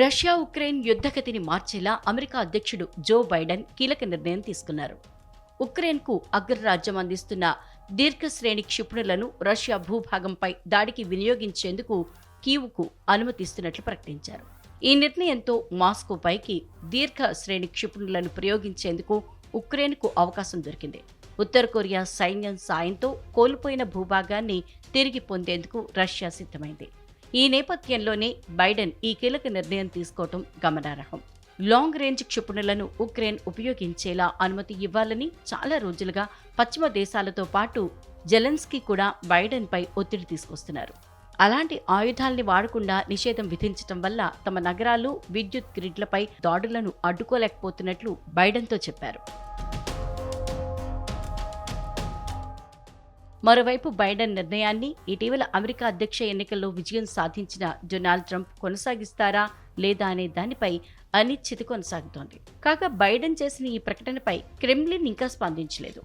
Russia Ukraine యుద్ధగతిని మార్చేలా America అధ్యక్షుడు జో బైడెన్ కీలక నిర్ణయం తీసుకున్నారు. ఉక్రెయిన్కు అగ్రరాజ్యం అందిస్తున్న దీర్ఘశ్రేణి క్షిపణులను రష్యా భూభాగంపై దాడికి వినియోగించేందుకు కీవుకు అనుమతిస్తున్నట్లు ప్రకటించారు. ఈ నిర్ణయంతో మాస్కోపైకి దీర్ఘ శ్రేణి క్షిపణులను ప్రయోగించేందుకు ఉక్రెయిన్కు అవకాశం దొరికింది. ఉత్తర కొరియా సైన్యం సాయంతో కోల్పోయిన భూభాగాన్ని తిరిగి పొందేందుకు రష్యా సిద్ధమైంది. ఈ నేపథ్యంలోనే బైడెన్ ఈ కీలక నిర్ణయం తీసుకోవటం గమనార్హం. లాంగ్ రేంజ్ క్షిపణులను ఉక్రెయిన్ ఉపయోగించేలా అనుమతి ఇవ్వాలని చాలా రోజులుగా పశ్చిమ దేశాలతో పాటు జెలెన్స్కీ కూడా బైడెన్పై ఒత్తిడి తీసుకొస్తున్నారు. అలాంటి ఆయుధాల్ని వాడకుండా నిషేధం విధించటం వల్ల తమ నగరాలు విద్యుత్ గ్రిడ్లపై దాడులను అడ్డుకోలేకపోతున్నట్లు బైడెన్తో చెప్పారు. మరోవైపు బైడెన్ నిర్ణయాన్ని ఇటీవల అమెరికా అధ్యక్ష ఎన్నికల్లో విజయం సాధించిన డొనాల్డ్ ట్రంప్ కొనసాగిస్తారా లేదా అనే దానిపై అనిశ్చితి కొనసాగుతోంది. కాగా బైడెన్ చేసిన ఈ ప్రకటనపై క్రెమ్లిన్ ఇంకా స్పందించలేదు.